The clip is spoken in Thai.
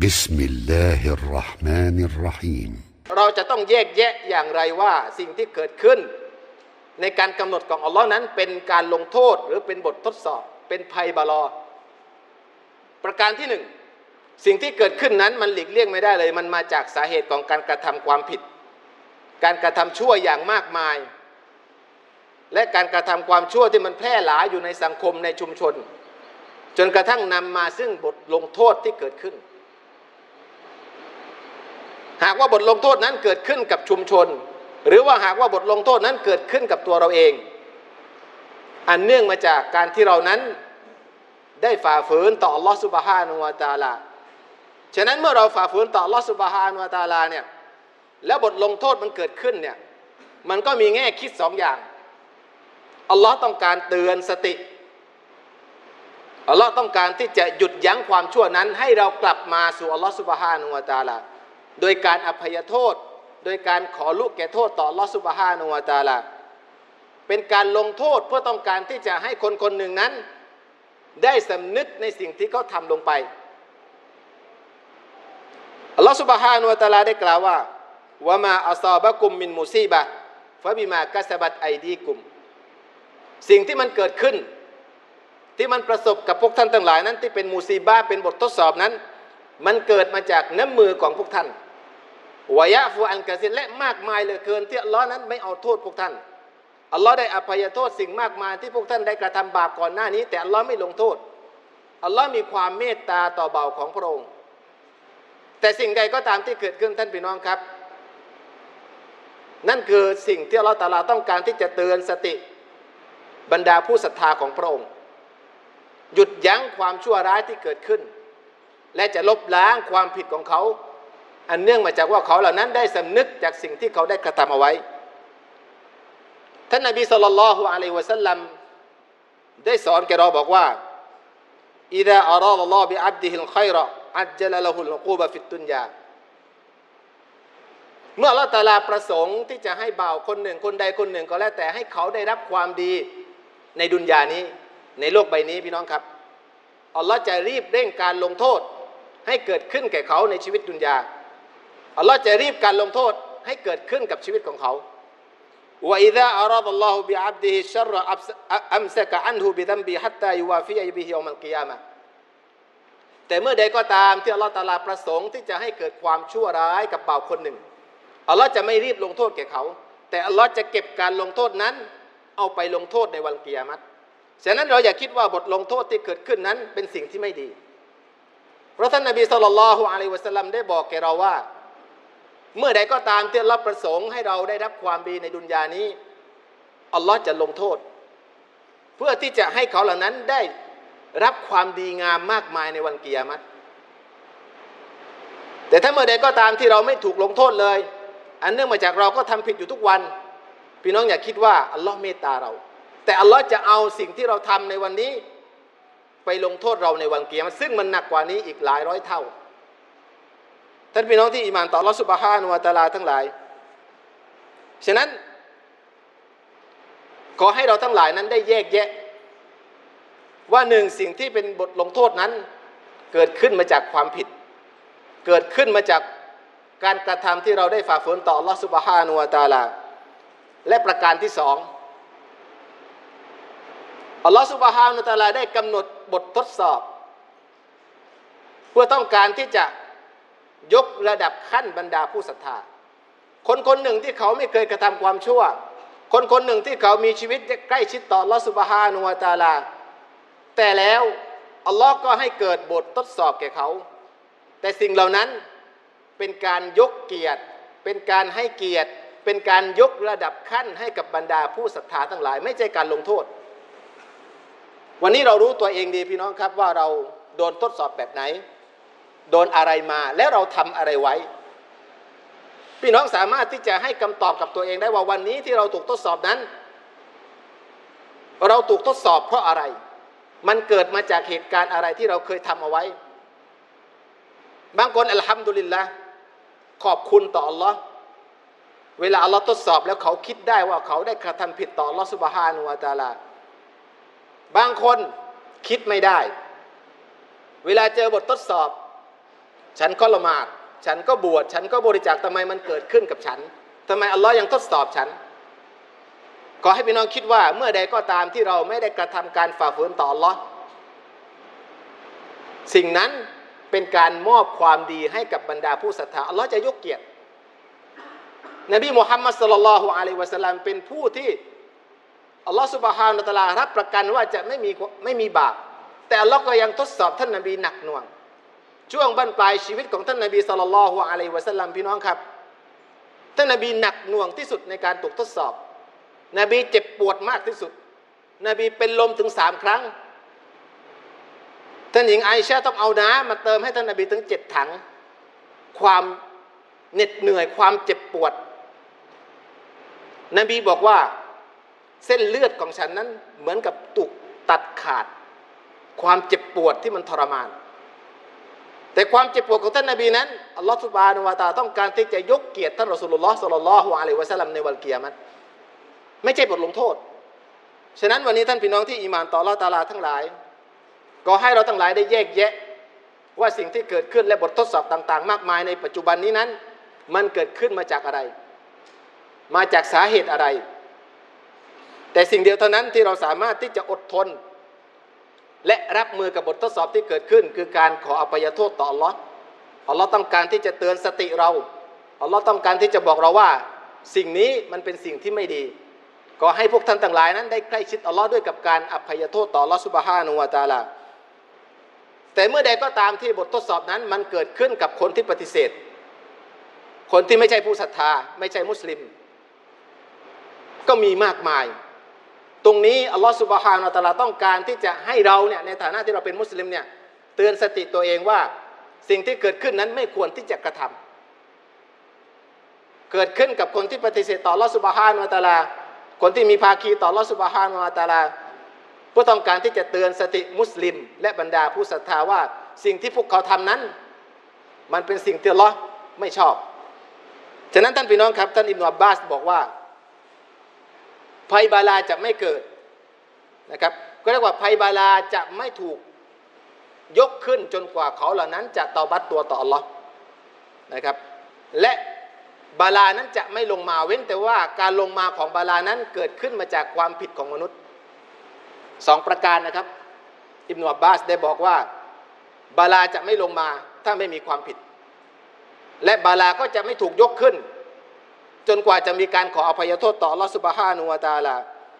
بسم الله الرحمن الرحيم เราจะต้องแยกแยะอย่างไรว่าสิ่งที่เกิดขึ้น ในการกำหนดของอัลลอฮ์นั้น เป็นการลงโทษหรือเป็นบททดสอบ เป็นภัยบาลอ ประการที่หนึ่งสิ่งที่เกิดขึ้นนั้นมันหลีกเลี่ยงไม่ได้เลย มันมาจากสาเหตุของการกระทำความผิด การกระทำชั่วอย่างมากมาย และการกระทำความชั่วที่มันแพร่หลายอยู่ในสังคมในชุมชน จนกระทั่งนำมาซึ่งบทลงโทษที่เกิดขึ้น หากว่าบทลงโทษนั้นเกิดขึ้นกับชุมชน หรือว่าหากว่าบทลงโทษนั้นเกิดขึ้นกับตัวเราเอง อันเนื่องมาจากการที่เรานั้นได้ฝ่าฝืนต่ออัลลอฮฺสุบฮานุวาตาลาฉะนั้นเมื่อเราฝ่าฝืนต่ออัลลอฮฺสุบฮานุวาตาลาเนี่ยแล้วบทลงโทษมันเกิดขึ้นเนี่ยมันก็มีแง่คิดสองอย่างอัลลอฮ์ต้องการเตือนสติอัลลอฮ์ต้องการที่จะหยุดยั้งความชั่วนั้น ให้เรากลับมาสู่อัลลอฮ์สุบฮานุวาตาลา โดยการอภัยโทษ โดยการขอลุกแก่โทษต่อลอสุบฮานุวาตาลาเป็นการลงโทษเพื่อต้องการที่จะให้คนคนหนึ่งนั้น ได้สำนึกในสิ่งที่เขาทำลงไปอัลลอฮฺสุบฮานุวะตาลาได้กล่าวว่าวะมาอัซาบะกุมมินมุซีบะฟะบิมากัสบัตไอดีกุม สิ่งที่มันเกิดขึ้น ที่มันประสบกับพวกท่านทั้งหลายนั้น ที่เป็นมูซีบะเป็นบททดสอบนั้น มันเกิดมาจากน้ำมือของพวกท่าน วายะฟูอันกะซินและมากมายเหลือเกินที่อัลลอฮ์นั้นไม่เอาโทษพวกท่านอัลลอฮ์ได้อภัยโทษสิ่งมากมายที่พวกท่านได้กระทำบาปก่อนหน้านี้ แต่อัลลอฮ์ไม่ลงโทษอัลลอฮ์มีความเมตตาต่อเบาของพระองค์ แต่สิ่งใดก็ตามที่เกิดขึ้นท่านพี่น้องครับ นั่นคือสิ่งที่อัลลอฮ์ตาลาต้องการที่จะเตือนสติบรรดาผู้ศรัทธาของพระองค์ หยุดยั้งความชั่วร้ายที่เกิดขึ้น และจะลบล้างความผิดของเขา อันเนื่องมาจากว่าเขาเหล่านั้นได้สำนึกจากสิ่งที่เขาได้กระทำเอาไว้ ท่านนบีสุลต่านละฮ์อะลัยวะสัลลัมได้สอนแกเราบอกว่าอิดะอัลลอฮ์บิอับดิฮิลไคระอัจลละฮุลกูบะฟิตุนยาเมื่อละตาลาประสงค์ที่จะให้บ่าวคนหนึ่งคนใดคนหนึ่งก็แล้วแต่ให้เขาได้รับความดีในดุนยานี้ ในโลกใบนี้พี่น้องครับอัลลอฮ์จะรีบเร่งการลงโทษให้เกิดขึ้นแก่เขาในชีวิตดุนยา อัลลอฮ์จะรีบการลงโทษให้เกิดขึ้นกับชีวิตของเขาว่าอิดะอาราดัลลอฮุบิอับดิฮิชรอัมซะกะอันฮูบิดัมบีฮัตตายูวาฟิยบิฮิอัลกิยามะแต่เมื่อใดก็ตามที่อัลลอฮ์ตาลาประสงค์ที่จะให้เกิดความชั่วร้ายกับบ่าวคนหนึ่งอัลลอฮ์จะไม่รีบลงโทษแก่เขา แต่อัลลอฮ์จะเก็บการลงโทษนั้น เอาไปลงโทษในวันกิยามัตฉะนั้นเราอย่าคิดว่าบทลงโทษที่เกิดขึ้นนั้นเป็นสิ่งที่ไม่ดีพระท่านนบีสุลต่านละฮ์อะลัยวะสัลลัมได้บอกแก่เราว่า เมื่อใดก็ตามที่อัลลอฮ์ประสงค์ให้เราได้รับความดีในดุนยานี้อัลลอฮ์จะลงโทษ เพื่อที่จะให้เขาเหล่านั้นได้รับความดีงามมากมายในวันกิยามัตแต่ถ้าเมื่อใดก็ตามที่เราไม่ถูกลงโทษเลย อันเนื่องมาจากเราก็ทำผิดอยู่ทุกวัน พี่น้องอย่าคิดว่าอัลลอฮ์เมตตาเรา แต่อัลลอฮ์จะเอาสิ่งที่เราทำในวันนี้ ไปลงโทษเราในวันเกิยามัตซึ่งมันหนักกว่านี้อีกหลายร้อยเท่า ท่านพี่น้องที่อิมานต่อลอสุบฮานุวาตาลาทั้งหลาย ฉะนั้น ขอให้เราทั้งหลายนั้นได้แยกแยะ ว่าหนึ่งสิ่งที่เป็นบทลงโทษนั้น เกิดขึ้นมาจากความผิด เกิดขึ้นมาจากการกระทำที่เราได้ฝ่าฝืนต่อลอสุบฮานุวาตาลา และประการที่สองอัลลอฮฺสุบฮานุตาลาได้กำหนดบททดสอบ เพื่อต้องการที่จะ ยกระดับขั้นบรรดาผู้ศรัทธา คนคนหนึ่งที่เขาไม่เคยกระทำความชั่ว คนคนหนึ่งที่เขามีชีวิตใกล้ชิดต่อลอสุบฮานุวาตาลา แต่แล้วอัลลอฮ์ก็ให้เกิดบททดสอบแก่เขา แต่สิ่งเหล่านั้นเป็นการยกเกียรติ เป็นการให้เกียรติ เป็นการยกระดับขั้นให้กับบรรดาผู้ศรัทธาทั้งหลาย ไม่ใช่การลงโทษ วันนี้เรารู้ตัวเองดีพี่น้องครับว่าเราโดนทดสอบแบบไหน โดนอะไรมาแล้วเราทำอะไรไว้ พี่น้องสามารถที่จะให้คำตอบกับตัวเองได้ว่าวันนี้ที่เราถูกทดสอบนั้น เราถูกทดสอบเพราะอะไร มันเกิดมาจากเหตุการณ์อะไรที่เราเคยทำเอาไว้ บางคนอัลฮัมดุลิลละขอบคุณต่ออัลลอฮ์เวลาอัลลอฮ์ทดสอบแล้วเขาคิดได้ว่าเขาได้กระทำผิดต่ออัลลอฮ์สุบฮานุวาตาลา บางคนคิดไม่ได้ เวลาเจอบททดสอบ ฉันก็ละหมาด ฉันก็บวช ฉันก็บริจาคทำไมมันเกิดขึ้นกับฉันทำไมอัลลอฮ์ยังทดสอบฉัน ขอให้พี่น้องคิดว่าเมื่อใดก็ตามที่เราไม่ได้กระทำการฝ่าฝืนต่ออัลลอฮ์สิ่งนั้นเป็นการมอบความดีให้กับบรรดาผู้ศรัทธาอัลลอฮ์จะยกเกียรติ นบีมุฮัมมัดสุลลัลลอฮุอะลัยวะสัลลัมเป็นผู้ที่อัลลอฮ์สุบฮานะฮูวะตะลารับประกันว่าจะไม่มีไม่มีบาป แต่อัลลอฮ์ก็ยังทดสอบท่านนบีหนักหน่วง ช่วงบั้นปลายชีวิตของท่านนบีสุลลัลลอฮุอะลัยวะสัลลัมพี่น้องครับ ท่านนบีหนักหน่วงที่สุดในการถูกทดสอบ นบีเจ็บปวดมากที่สุด นบีเป็นลมถึงสามครั้ง ท่านหญิงไอชาต้องเอาน้ำมาเติมให้ท่านนบีถึงเจ็ดถัง ความเหน็ดเหนื่อยความเจ็บปวด นบีบอกว่าเส้นเลือดของฉันนั้นเหมือนกับถูกตัดขาด ความเจ็บปวดที่มันทรมาน แต่ความเจ็บปวดของท่านนบีนั้นอัลลอฮฺสุบานุวาตาต้องการที่จะยกเกียรติท่านรอสูลุลลอฮ์สัลลัลลอฮุอะลัยวะสัลลัมในวันเกียรติไม่ใช่บทลงโทษ ฉะนั้นวันนี้ท่านพี่น้องที่อีมานต่อละตาลาทั้งหลาย ก็ให้เราทั้งหลายได้แยกแยะ ว่าสิ่งที่เกิดขึ้นและบททดสอบต่าง ๆ มากมายในปัจจุบันนี้นั้น มันเกิดขึ้นมาจากอะไร มาจากสาเหตุอะไร แต่สิ่งเดียวเท่านั้นที่เราสามารถที่จะอดทน และรับมือกับบททดสอบที่เกิดขึ้น คือการขออภัยโทษต่ออัลลอฮ์อัลลอฮ์ต้องการที่จะเตือนสติเราอัลลอฮ์ต้องการที่จะบอกเราว่า สิ่งนี้มันเป็นสิ่งที่ไม่ดี ก็ให้พวกท่านต่างหลายนั้น ได้ใกล้ชิดอัลลอฮ์ด้วยกับการอภัยโทษต่ออัลลอฮ์สุบฮานุวาตาลาแต่เมื่อใดก็ตามที่บททดสอบนั้นมันเกิดขึ้นกับคนที่ปฏิเสธ คนที่ไม่ใช่ผู้ศรัทธา ไม่ใช่มุสลิม ก็มีมากมาย ตรงนี้อัลลอฮฺสุบฮานาตะลาต้องการที่จะให้เราเนี่ยในฐานะที่เราเป็นมุสลิมเนี่ยเตือนสติตัวเองว่าสิ่งที่เกิดขึ้นนั้นไม่ควรที่จะกระทำเกิดขึ้นกับคนที่ปฏิเสธต่ออัลลอฮฺสุบฮานาตะลา คนที่มีภาคีต่ออัลลอฮฺสุบฮานาตะลาเพื่อต้องการที่จะเตือนสติมุสลิม และบรรดาผู้ศรัทธาว่าสิ่งที่พวกเขาทำนั้น มันเป็นสิ่งที่อัลลอฮ์ไม่ชอบ ฉะนั้นท่านพี่น้องครับท่านอิบนาอับบาสบอกว่า ภัยบาลาจะไม่เกิดนะครับก็เรียกว่าภัยบาลาจะไม่ถูกยกขึ้นจนกว่าเขาเหล่านั้นจะตอบัตตัวต่ออัลลอฮ์นะครับ และบาลานั้นจะไม่ลงมาเว้นแต่ว่าการลงมาของบาลานั้นเกิดขึ้นมาจากความผิดของมนุษย์สองประการนะครับ อิบนาอับบาสได้บอกว่า บาลาจะไม่ลงมาถ้าไม่มีความผิด และบาลาก็จะไม่ถูกยกขึ้น จนกว่าจะมีการขออภัยโทษต่ออัลอสุบฮานุวาตาลา